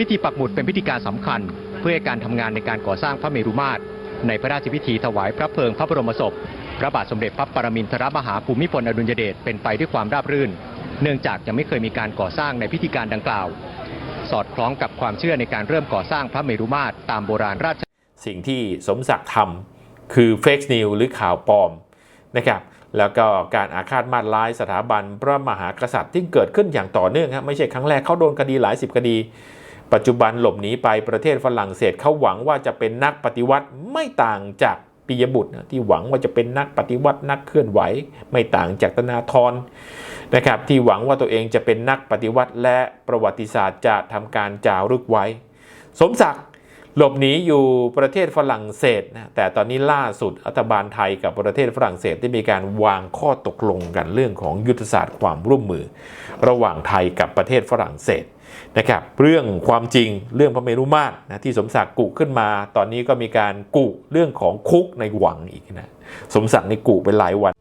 พิธีปักหมุดเป็นพิธีการสำคัญ เพื่อการทำงานในการก่อสร้างพระเมรุมาตรในพระราชพิธีถวายพระเพลิงพระบรมศพ พระบาทสมเด็จพระปรมินทรมหาภูมิพลอดุลยเดชเป็นไปด้วยความราบรื่น เนื่องจากยังไม่เคยมีการก่อสร้างในพิธีการดังกล่าว สอดคล้องกับความเชื่อในการเริ่มก่อสร้างพระเมรุมาตรตามโบราณราชสิ่งที่สมศักดิ์ทำคือเฟกนิวหรือข่าวปลอมนะครับแล้วก็การอาฆาตมาตร้ายสถาบันพระมหากษัตริย์ที่เกิดขึ้นอย่างต่อเนื่องครับไม่ใช่ครั้งแรกเขาโดนคดีหลายสิบคดี ปัจจุบันหลบหนีไปประเทศฝรั่งเศสเขาหวังว่าจะเป็นนักปฏิวัติไม่ต่างจากปิยบุตรนะที่หวังว่าจะเป็นนักปฏิวัตินักเคลื่อนไหว ไม่ต่างจากธนาธรนะครับ ที่หวังว่าตัวเองจะเป็นนักปฏิวัติและประวัติศาสตร์จะทำการจารึกไว้ สมศักดิ์หลบหนีอยู่ประเทศฝรั่งเศสนะแต่ตอนนี้ล่าสุดรัฐบาลไทยกับประเทศฝรั่งเศสได้มีการวางข้อตกลงกันเรื่องของยุทธศาสตร์ความร่วมมือ ระหว่างไทยกับประเทศฝรั่งเศส นะครับเรื่องความจริงเรื่องพระเมรุมาตรนะที่สมศักดิ์กุขึ้นมา ตอนนี้ก็มีการกุเรื่องของคุกในหวังอีกนะสมศักดิ์ในกุไปหลายวัน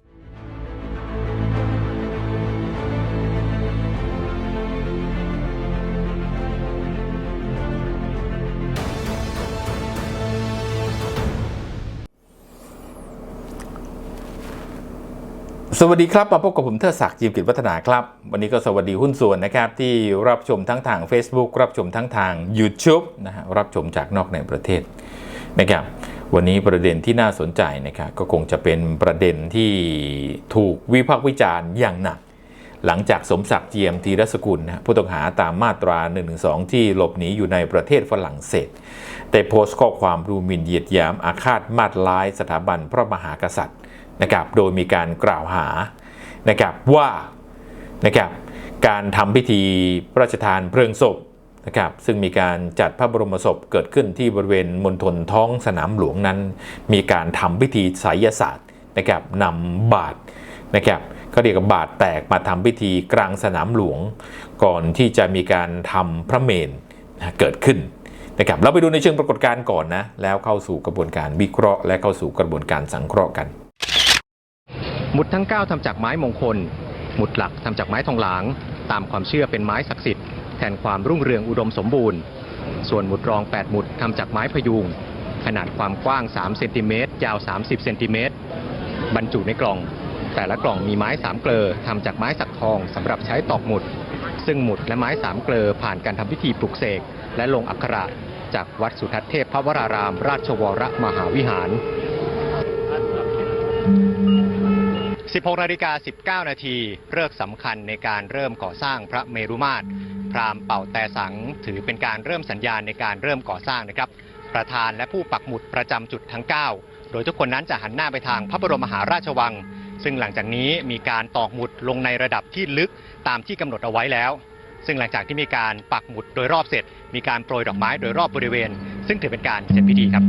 สวัสดีครับ มาพบกับผมเทอศักดิ์จิมกิจวัฒนาครับ วันนี้ก็สวัสดีหุ้นส่วนนะครับ ที่รับชมทั้งทาง Facebook รับชมทั้งทาง YouTube นะฮะรับชมจากนอกในประเทศนะครับวันนี้ประเด็นที่น่าสนใจนะครับก็คงจะเป็นประเด็นที่ถูกวิพากษ์วิจารณ์อย่างหนัก หลังจากสมศักดิ์เจียมธีรสกุลนะผู้ต้องหาตามมาตรา 112 ที่หลบหนีอยู่ในประเทศฝรั่งเศส แต่โพสต์ข้อความรูมินเหยียดยามอาฆาตมาดร้ายสถาบันพระมหากษัตริย์ นะครับโดยมีการกล่าวหานะครับว่านะครับการทำพิธีพระราชทานเพลิงศพนะครับซึ่งมีการจัดพระบรมศพเกิดขึ้นที่บริเวณมณฑลท้องสนามหลวงนั้น มีการทำพิธีไสยศาสตร์นะครับนำบาตรนะครับเขาเรียกว่าบาตรแตกมาทำพิธีกลางสนามหลวง ก่อนที่จะมีการทำพระเมนนะเกิดขึ้นนะครับเราไปดูในเชิงปรากฏการณ์ก่อนนะแล้วเข้าสู่กระบวนการวิเคราะห์ และเข้าสู่กระบวนการสังเคราะห์กัน หมุดทั้ง 9ทำจากไม้มงคล หมุดหลักทำจากไม้ทองหลาง ตามความเชื่อเป็นไม้ศักดิ์สิทธิ์แทนความรุ่งเรืองอุดมสมบูรณ์ ส่วนหมุดรอง 8 หมุดทำจากไม้พยุง ขนาดความกว้าง 3 เซนติเมตร ยาว 30 เซนติเมตร บรรจุในกล่อง แต่ละกล่องมีไม้สามเกลอทำจากไม้สักทองสำหรับใช้ตอกหมุด ซึ่งหมุดและไม้สามเกลอผ่านการทำพิธีปลุกเสกและลงอักขระจากวัดสุทัศน์เทพพระวราราม ราชวรมหาวิหาร 16นาฬิกา19 นาทีเลิกษ์สำคัญในการเริ่มก่อสร้างพระเมรุมาตร พราหม์เป่าแต่สังถือเป็นการเริ่มสัญญาณในการเริ่มก่อสร้างนะครับ ประธานและผู้ปักหมุดประจำจุดทั้ง 9 โดยทุกคนนั้นจะหันหน้าไปทางพระบรมมหาราชวัง ซึ่งหลังจากนี้มีการตอกหมุดลงในระดับที่ลึกตามที่กำหนดเอาไว้แล้ว ซึ่งหลังจากที่มีการปักหมุดโดยรอบเสร็จ มีการโปรยดอกไม้โดยรอบบริเวณ ซึ่งถือเป็นการเสร็จพิธีครับ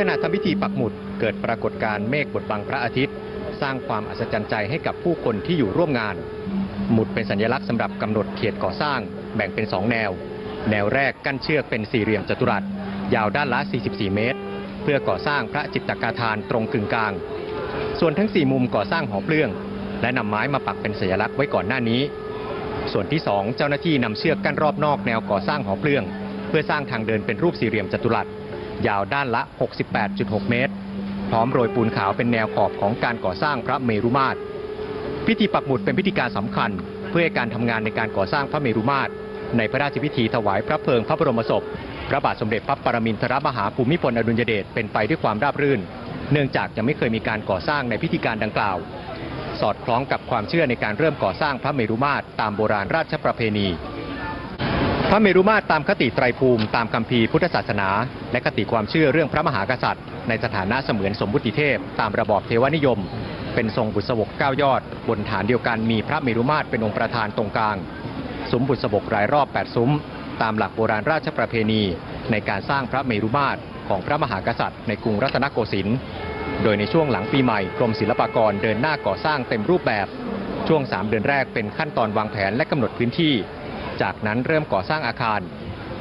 ขณะทำพิธีปักหมุดเกิดปรากฏการณ์เมฆบดบังพระอาทิตย์ สร้างความอัศจรรย์ใจให้กับผู้คนที่อยู่ร่วมงาน หมุดเป็นสัญลักษณ์สำหรับกำหนดเขตก่อสร้าง แบ่งเป็น 2 แนว แนวแรกกั้นเชือกเป็นสี่เหลี่ยมจัตุรัส ยาวด้านละ 44 เมตร เพื่อก่อสร้างพระจิตตกาทานตรงกึ่งกลาง ส่วนทั้ง 4 มุมก่อสร้างหอเปลื้อง และนำไม้มาปักเป็นสัญลักษณ์ไว้ก่อนหน้านี้ ส่วนที่ 2 เจ้าหน้าที่นำเชือกกั้นรอบนอกแนวก่อสร้างหอเปลื้อง เพื่อสร้างทางเดินเป็นรูปสี่เหลี่ยมจัตุรัส ยาวด้านละ 68.6 เมตร พร้อมโรยปูนขาวเป็นแนวขอบของการก่อสร้างพระเมรุมาตร พิธีปักหมุดเป็นพิธีการสำคัญ เพื่อการทำงานในการก่อสร้างพระเมรุมาตร ในพระราชพิธีถวายพระเพลิงพระบรมศพ พระบาทสมเด็จพระปรมินทรมหาภูมิพลอดุลยเดชเป็นไปด้วยความราบรื่น เนื่องจากยังไม่เคยมีการก่อสร้างในพิธีการดังกล่าว สอดคล้องกับความเชื่อในการเริ่มก่อสร้างพระเมรุมาตรตามโบราณราชประเพณี พระเมรุมาตรตามคติไตรภูมิตามคัมภีพุทธศาสนา และคติความเชื่อเรื่องพระมหากษัตริย์ ในสถานะเสมือนสมบุติเทพ ตามระบอบเทวนิยม เป็นทรงบุษบกเก้ายอด บนฐานเดียวกันมีพระเมรุมาตรเป็นองค์ประธานตรงกลางซุ้มบุษบกรายรอบ 8 ซุ้ม ตามหลักโบราณราชประเพณี ในการสร้างพระเมรุมาตรของพระมหากษัตริย์ในกรุงรัตนโกสินทร์โดยในช่วงหลังปีใหม่กรมศิลปากรเดินหน้าก่อสร้างเต็มรูปแบบ ช่วง 3 เดือนแรกเป็นขั้นตอนวางแผนและกำหนดพื้นที่ จากนั้นเริ่มก่อสร้างอาคาร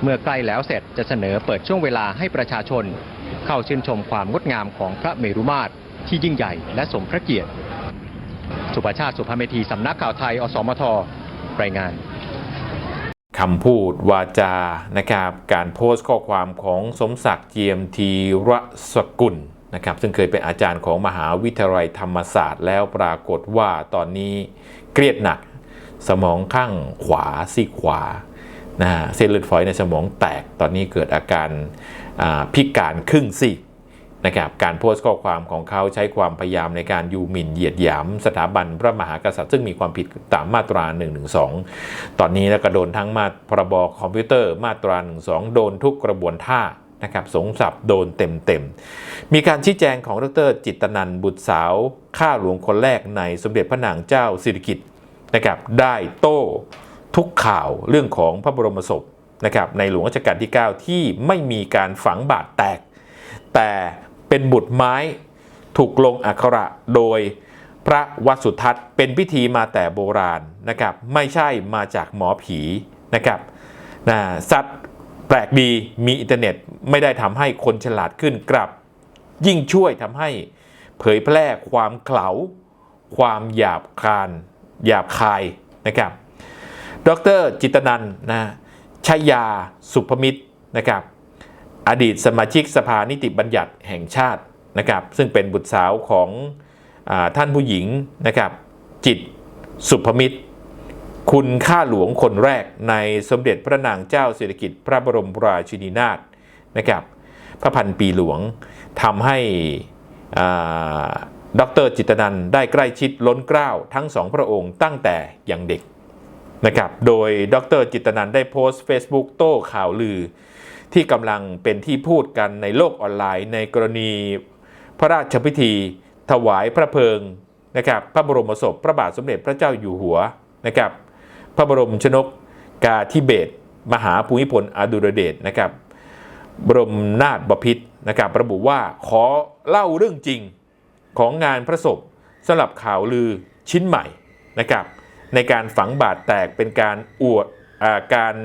เมื่อใกล้แล้วเสร็จจะเสนอเปิดช่วงเวลาให้ประชาชน เข้าชื่นชมความงดงามของพระเมรุมาตรที่ยิ่งใหญ่และสมพระเกียรติ สุภาชาติสุภาเมธีสำนักข่าวไทย อสมท รายงานคำพูดวาจา นะครับ การโพสต์ข้อความของสมศักดิ์เจียมทีรสกุลนะครับ ซึ่งเคยเป็นอาจารย์ของมหาวิทยาลัยธรรมศาสตร์แล้วปรากฏว่าตอนนี้เครียดหนัก สมองข้างขวาซีขวานะฮะเส้นเลือดฝอยในสมองแตกตอนนี้เกิดอาการาพิการครึ่งซีกนะครับการโพสต์ข้อความของเขาใช้ความพยายามในการยูหมิ่นเหยียดหยาม สถาบันพระมหากษัตริย์ซึ่งมีความผิดตามมาตรา112ตอนนี้แล้วก็โดนทั้งมาพรบคอมพิวเตอร์มาตรา12โดนทุกกระบวนท่านะครับสงสับโดนเต็มๆ มีการชี้แจงของดรจิตตนันบุตรสาว ข้าหลวงคนแรกในสมเด็จพระนางเจ้าสิริกิติ์ นะครับได้โต้ทุกข่าวเรื่องของพระบรมศพนะครับในหลวงรัชกาลที่ 9 ที่ไม่มีการฝังบาทแตก แต่เป็นบุตรไม้ถูกลงอักขระโดยพระวัสุทัศน์เป็นพิธีมาแต่โบราณนะครับไม่ใช่มาจากหมอผีนะครับนะสัตว์แปลกดีมีอินเทอร์เน็ตไม่ได้ทำให้คนฉลาดขึ้นกลับ ยิ่งช่วยทำให้เผยแพร่ความเขลาความหยาบคาน หยาบคายนะครับ ดรจิตนันนะชยาสุภมิตรนะครับ อดีตสมาชิกสภานิติบัญญัติแห่งชาตินะครับ ซึ่งเป็นบุตรสาวของอท่านผู้หญิงนะครับ จิตสุภมิตร คุณข้าหลวงคนแรกในสมเด็จพระนางเจ้าสิริกิติ์พระบรมราชินีนาถนะครับ พระพันปีหลวงทำให้อ่า ดรจิตนันได้ใกล้ชิดล้นเกล้าทั้งสองพระองค์ตั้งแต่ยังเด็กนะครับ โดยดรจิตนันได้โพสต์ Facebook โต้ข่าวลือ ที่กำลังเป็นที่พูดกันในโลกออนไลน์ในกรณีพระราชพิธี ถวายพระเพลิงนะครับพระบรมศพพระบาทสมเด็จพระเจ้าอยู่หัวนะครับพระบรมชนกกาธิเบศมหาภูมิพลอดุลเดชนะครับบรมนาถบพิตรนะครับระบุว่าขอเล่าเรื่องจริง ของงานพระศพสำหรับข่าวลือชิ้นใหม่นะครับ ในการฝังบาทแตกเป็นการอวดอการ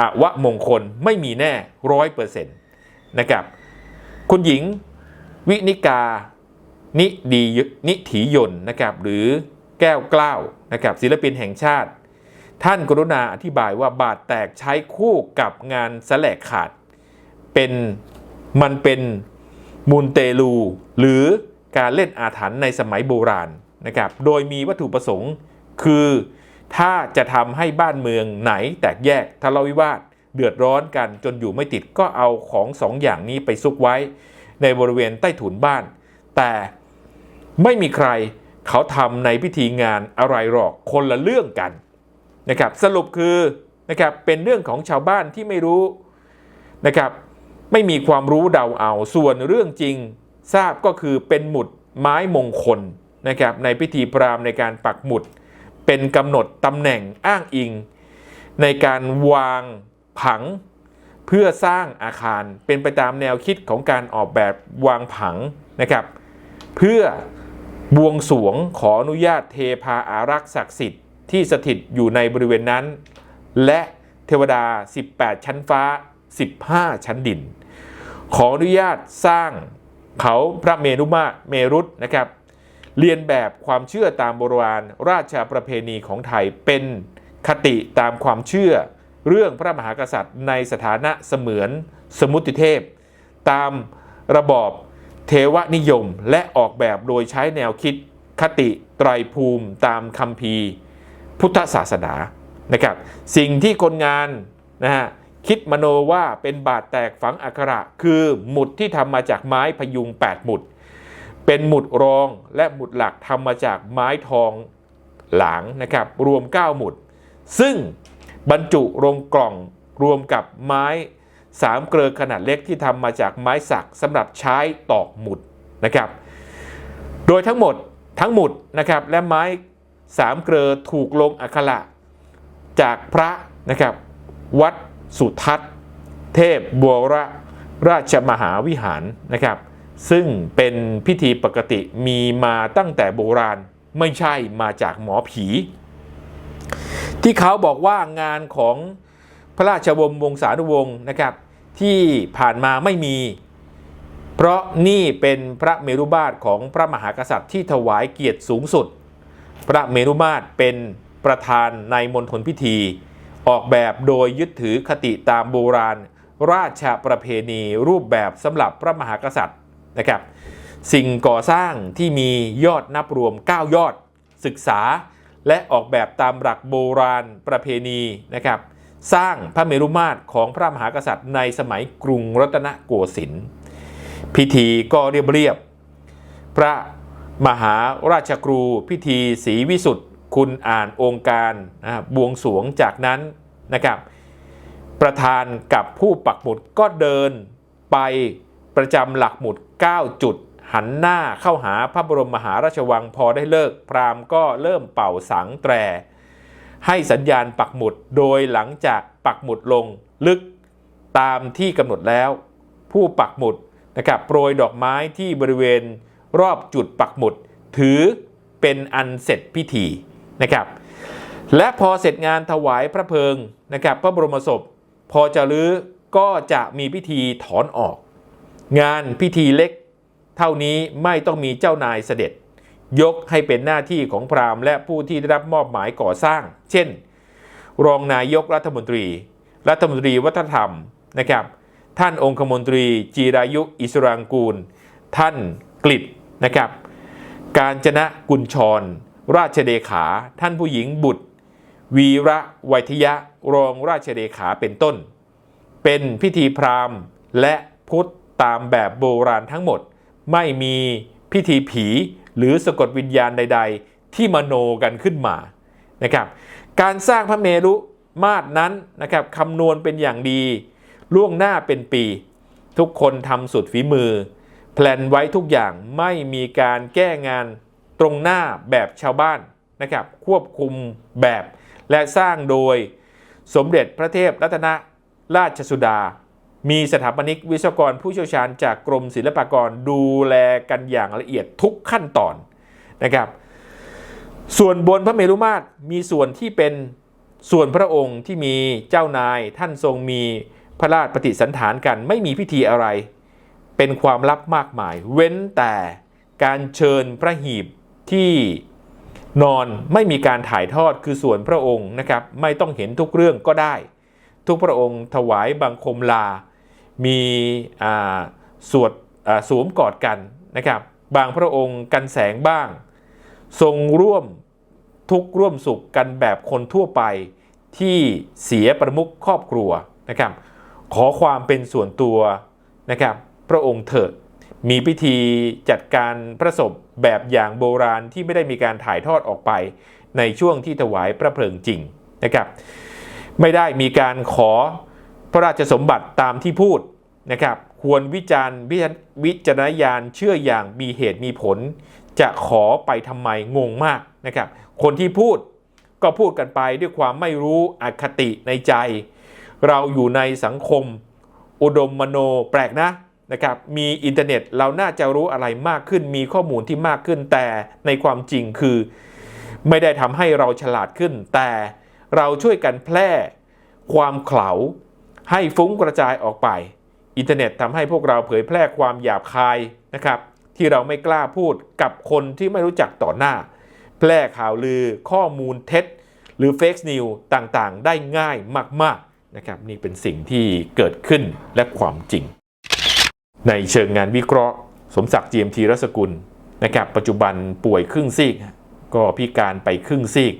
อวะมงคลไม่มีแน่ร้อยเปอร์เซ็นต์นะครับคุณหญิงวินิกา นิดีนิถียนนะครับหรือแก้วกล้าวนะครับศิลปินแห่งชาติ ท่านกรุณาอธิบายว่าบาทแตกใช้คู่กับงานแสลกขาด เป็นมันเป็นมูลเตลูหรือ การเล่นอาถรรพ์ในสมัยโบราณนะครับ โดยมีวัตถุประสงค์คือถ้าจะทำให้บ้านเมืองไหนแตกแยกทะเลาะวิวาทเดือดร้อนกันจนอยู่ไม่ติดก็เอาของสองอย่างนี้ไปซุกไว้ ในบริเวณใต้ถุนบ้าน แต่ไม่มีใครเขาทำในพิธีงานอะไรหรอกคนละเรื่องกันนะครับสรุปคือนะครับเป็นเรื่องของชาวบ้านที่ไม่รู้นะครับไม่มีความรู้เดาเอาส่วนเรื่องจริง ทราบก็คือเป็นหมุดไม้มงคลนะครับในพิธีพราหมณ์ในการปักหมุด เป็นกำหนดตำแหน่งอ้างอิง ในการวางผังเพื่อสร้างอาคารเป็นไปตามแนวคิดของการออกแบบวางผังนะครับเพื่อบวงสวงขออนุญาตเทพาอารักษ์ศักดิ์สิทธิ์ที่สถิตอยู่ในบริเวณนั้น และเทวดา 18 ชั้นฟ้า 15 ชั้นดิน ขออนุญาตสร้าง เขาพระเมรุมาเมรุตนะครับ เรียนแบบความเชื่อตามโบราณราชประเพณีของไทยเป็นคติตามความเชื่อ เรื่องพระมหากษัตริย์ในสถานะเสมือนสมุติเทพ ตามระบอบเทวนิยมและออกแบบโดยใช้แนวคิดคติไตรภูมิตามคัมภีพุทธศาสนานะครับ สิ่งที่คนงานนะฮะ คิดมโนว่าเป็นบาดแตกฝังอักขระ คือหมุดที่ทำมาจากไม้พยุง 8 หมุด เป็นหมุดรองและหมุดหลักทำมาจากไม้ทองหลางนะครับ รวม 9 หมุด ซึ่งบรรจุลงกล่องรวมกับไม้สามเกลือขนาดเล็กที่ทำมาจากไม้สักสำหรับใช้ตอกหมุดนะครับ โดยทั้งหมดทั้งหมุดนะครับและไม้สามเกลือถูกลงอักขระจากพระนะครับวัด สุทัศน์ เทพบัวระราชมหาวิหารนะครับ ซึ่งเป็นพิธีปกติมีมาตั้งแต่โบราณไม่ใช่มาจากหมอผี ที่เขาบอกว่างานของพระราชวงศ์วงศานุวงศ์นะครับ ที่ผ่านมาไม่มี เพราะนี่เป็นพระเมรุมาตรของพระมหากษัตริย์ที่ถวายเกียรติสูงสุด พระเมรุมาตรเป็นประธานในมณฑลพิธี ออกแบบโดยยึดถือคติตามโบราณ ราชประเพณีรูปแบบสำหรับพระมหากษัตริย์นะครับ สิ่งก่อสร้างที่มียอดนับรวม 9 ยอด ศึกษา และออกแบบตามหลักโบราณประเพณีนะครับ สร้างพระเมรุมาตรของพระมหากษัตริย์ในสมัยกรุงรัตนโกสินทร์พิธีก็เรียบเรียบ พระมหาราชครูพิธีศรีวิสุทธ คุณอ่านองค์การนะบวงสวงจากนั้นนะครับ ประธานกับผู้ปักหมุดก็เดินไปประจำหลักหมุด 9 จุด หันหน้าเข้าหาพระบรมมหาราชวังพอได้เลิก พราหมณ์ก็เริ่มเป่าสังแตร ให้สัญญาณปักหมุดโดยหลังจากปักหมุดลงลึกตามที่กำหนดแล้ว ผู้ปักหมุดนะครับโปรยดอกไม้ที่บริเวณรอบจุดปักหมุด ถือเป็นอันเสร็จพิธี นะครับ และพอเสร็จงานถวายพระเพลิงนะครับพระบรมศพ พอจะลื้อก็จะมีพิธีถอนออก งานพิธีเล็ก เท่านี้ไม่ต้องมีเจ้านายเสด็จ ยกให้เป็นหน้าที่ของพราหมณ์และผู้ที่ได้รับมอบหมายก่อสร้าง เช่น รองนายกรัฐมนตรี รัฐมนตรีวัฒนธรรมนะครับท่านองคมนตรี จีรายุ อิสรางกูล ท่านกฤษนะครับ การจนะกุลชร ราชเดขา ท่านผู้หญิงบุตร วีระไวยทยะรองราชเดขาเป็นต้น เป็นพิธีพราหมณ์และพุทธตามแบบโบราณทั้งหมด ไม่มีพิธีผีหรือสะกดวิญญาณใด ๆ ที่มโนกันขึ้นมานะครับ การสร้างพระเมรุมาตรนั้นนะครับคำนวณเป็นอย่างดี ล่วงหน้าเป็นปี ทุกคนทำสุดฝีมือ แพลนไว้ทุกอย่างไม่มีการแก้งาน ตรงหน้าแบบชาวบ้านนะครับควบคุมแบบและสร้างโดยสมเด็จพระเทพรัตนราชสุดา มีสถาปนิกวิศวกรผู้เชี่ยวชาญจากกรมศิลปากรดูแลกันอย่างละเอียดทุกขั้นตอนนะครับ ส่วนบนพระเมรุมาตรมีส่วนที่เป็นส่วนพระองค์ที่มีเจ้านายท่านทรงมีพระราชปฏิสันฐานกันไม่มีพิธีอะไร เป็นความลับมากมาย เว้นแต่การเชิญพระหีบ ที่นอนไม่มีการถ่ายทอดคือส่วนพระองค์นะครับไม่ต้องเห็นทุกเรื่องก็ได้ ทุกพระองค์ถวายบังคมลา มีสวดสวมกอดกันนะครับบางพระองค์กันแสงบ้าง ทรงร่วมทุกข์ร่วมสุขกันแบบคนทั่วไปที่เสียประมุขครอบครัวนะครับขอความเป็นส่วนตัวนะครับพระองค์เถิด มีพิธีจัดการพระศพแบบอย่างโบราณที่ไม่ได้มีการถ่ายทอดออกไป ในช่วงที่ถวายพระเพลิงจริงนะครับ ไม่ได้มีการขอพระราชสมบัติตามที่พูดนะครับ ควรวิจารณ์วิจวิจารณญาณเชื่ออย่างมีเหตุมีผล จะขอไปทำไมงงมากนะครับ คนที่พูดก็พูดกันไปด้วยความไม่รู้อคติในใจ เราอยู่ในสังคม อุดมมโนแปลกนะ นะครับมีอินเทอร์เน็ตเราน่าจะรู้อะไรมากขึ้น มีข้อมูลที่มากขึ้น แต่ในความจริงคือ ไม่ได้ทำให้เราฉลาดขึ้น แต่เราช่วยกันแพร่ความเขลาให้ฟุ้งกระจายออกไป อินเทอร์เน็ตทำให้พวกเราเผยแพร่ความหยาบคายนะครับ ที่เราไม่กล้าพูดกับคนที่ไม่รู้จักต่อหน้า แพร่ข่าวลือข้อมูลเท็จ หรือเฟกซ์นิวต่างๆ ได้ง่ายมากๆนะครับนี่เป็นสิ่งที่เกิดขึ้นและความจริง ในเชิงงานวิเคราะห์ สมศักดิ์ GMT รัศกุลนะครับปัจจุบันป่วยครึ่งซีก ก็พิการไปครึ่งซีก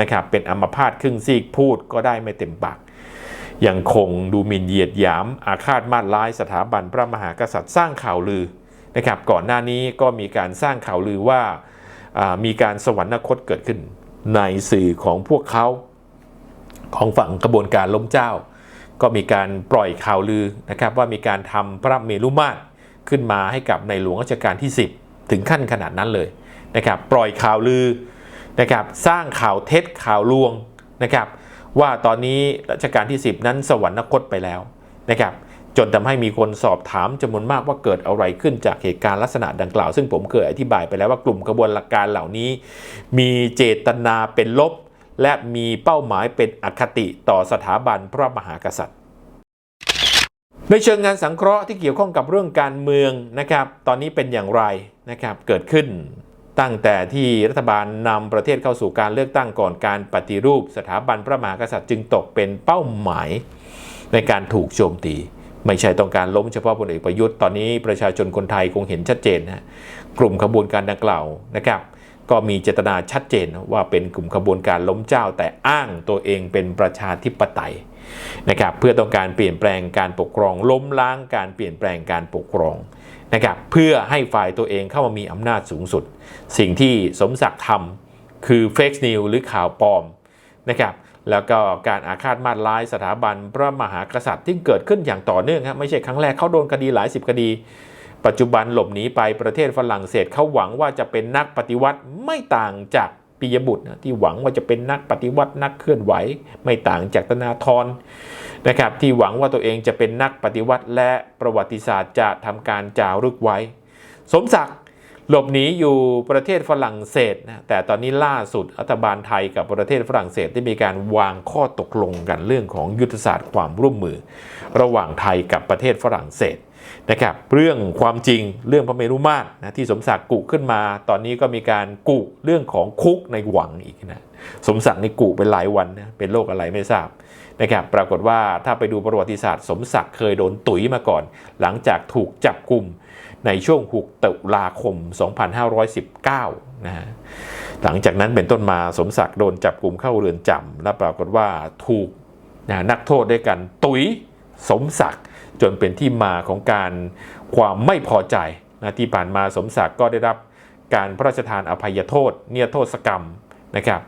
นะครับเป็นอัมพาตครึ่งซีกพูดก็ได้ไม่เต็มปากยังคงดูหมิ่นเหยียดหยาม อาฆาตมาดร้ายสถาบันพระมหากษัตริย์สร้างข่าวลือนะครับก่อนหน้านี้ก็มีการสร้างข่าวลือว่าามีการสวรรคตเกิดขึ้นในสื่อของพวกเขาของฝั่งกระบวนการล้มเจ้า ก็มีการปล่อยข่าวลือนะครับว่ามีการทำพระเมรุมาตรขึ้นมาให้กับในหลวงรัชกาลที่ 10 ถึงขั้นขนาดนั้นเลยนะครับปล่อยข่าวลือนะครับสร้างข่าวเท็จข่าวลวงนะครับว่าตอนนี้รัชกาลที่ 10 นั้นสวรรคตไปแล้วนะครับจนทำให้มีคนสอบถามจำนวนมากว่าเกิดอะไรขึ้นจากเหตุการณ์ลักษณะดังกล่าว ซึ่งผมเคยอธิบายไปแล้วว่ากลุ่มกระบวนการเหล่านี้ มีเจตนาเป็นลบ และมีเป้าหมายเป็นอคติต่อสถาบันพระมหากษัตริย์ ในเชิงงานสังเคราะห์ที่เกี่ยวข้องกับเรื่องการเมืองนะครับ ตอนนี้เป็นอย่างไรนะครับเกิดขึ้นตั้งแต่ที่รัฐบาลนำประเทศเข้าสู่การเลือกตั้งก่อนการปฏิรูป สถาบันพระมหากษัตริย์จึงตกเป็นเป้าหมายในการถูกโจมตี ไม่ใช่ต้องการล้มเฉพาะพลเอกประยุทธ์ตอนนี้ประชาชนคนไทยคงเห็นชัดเจนนะกลุ่มขบวนการดังกล่าวนะครับ ก็มีเจตนาชัดเจนว่าเป็นกลุ่มขบวนการล้มเจ้า แต่อ้างตัวเองเป็นประชาธิปไตยนะครับเพื่อต้องการเปลี่ยนแปลงการปกครองล้มล้างการเปลี่ยนแปลงการปกครองนะครับเพื่อให้ฝ่ายตัวเองเข้ามามีอำนาจสูงสุด สิ่งที่สมศักดิ์ทำคือเฟกซ์นิวหรือข่าวปลอมนะครับแล้วก็การอาฆาตมาตร้ายสถาบันพระมหากษัตริย์ที่เกิดขึ้นอย่างต่อเนื่องครับไม่ใช่ครั้งแรกเขาโดนคดีหลายสิบคดี ปัจจุบันหลบหนีไปประเทศฝรั่งเศสเขาหวังว่าจะเป็นนักปฏิวัติไม่ต่างจากปิยบุตรนะที่หวังว่าจะเป็นนักปฏิวัตินักเคลื่อนไหว ไม่ต่างจากธนาธรนะครับที่หวังว่าตัวเองจะเป็นนักปฏิวัติและประวัติศาสตร์จะทำการจารึกไว้ สมศักดิ์หลบหนีอยู่ประเทศฝรั่งเศสนะแต่ตอนนี้ล่าสุดรัฐบาลไทยกับประเทศฝรั่งเศสได้มีการวางข้อตกลงกันเรื่องของยุทธศาสตร์ความร่วมมือ ระหว่างไทยกับประเทศฝรั่งเศส นะครับเรื่องความจริงเรื่องพระเมรุมาตรนะที่สมศักดิ์กุขึ้นมา ตอนนี้ก็มีการกุเรื่องของคุกในหวังอีกนะสมศักดิ์ในกุเป็นหลายวันนะเป็นโรคอะไรไม่ทราบนะครับปรากฏว่าถ้าไปดูประวัติศาสตร์ สมศักดิ์เคยโดนตุ๋ยมาก่อน หลังจากถูกจับกลุ่มในช่วง6ตุลาคม 2519 นะฮะหลังจากนั้นเป็นต้นมาสมศักดิ์โดนจับกลุ่มเข้าเรือนจำและปรากฏว่าถูกนะนักโทษด้วยกันตุ๋ย สมศักดิ์จนเป็นที่มาของการความไม่พอใจนะที่ผ่านมาสมศักดิ์ก็ได้รับการพระราชทานอภัยโทษเนียโทษกรรมนะครับ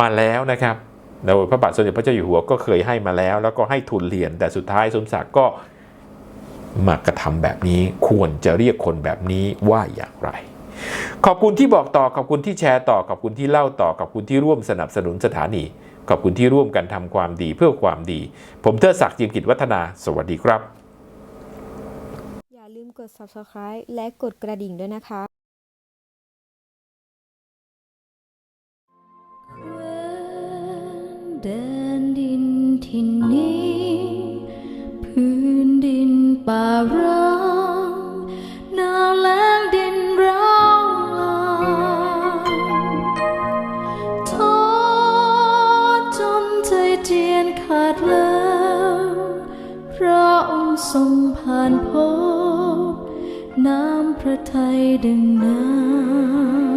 มาแล้วนะครับโดยพระบาทสมเด็จพระเจ้าอยู่หัวก็เคยให้มาแล้ว แล้วก็ให้ทุนเรียนแต่สุดท้ายสมศักดิ์ก็มากระทำแบบนี้ควรจะเรียกคนแบบนี้ว่าอย่างไร ขอบคุณที่บอกต่อขอบคุณที่แชร์ต่อขอบคุณที่เล่าต่อขอบคุณที่ร่วมสนับสนุนสถานี ขอบคุณที่ร่วมกันทำความดีเพื่อความดี ผมเทิดศักดิ์จิมกิจวัฒนา สวัสดีครับ อย่าลืมกด subscribe และกดกระดิ่งด้วยนะคะแคว้นแดนดินที่นนี้ พื้นดินป่าร้า ทรงผ่านพบ น้ำพระทัยดึงน้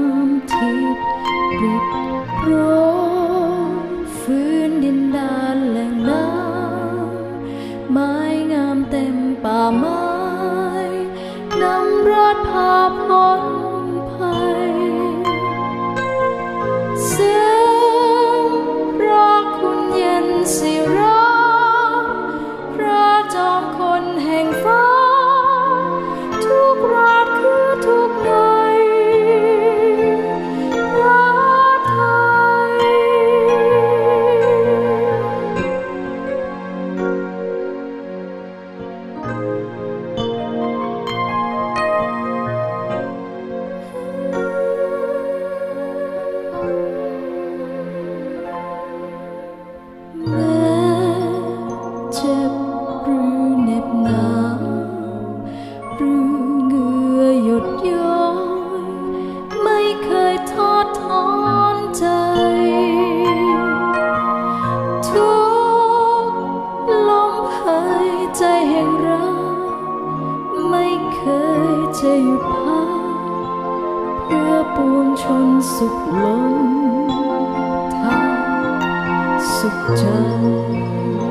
ำทิพย์ริบโรฟื้นดินดานแหล่งน้ำไม้งามเต็มป่าไม้นำรอดพาพ้น 这。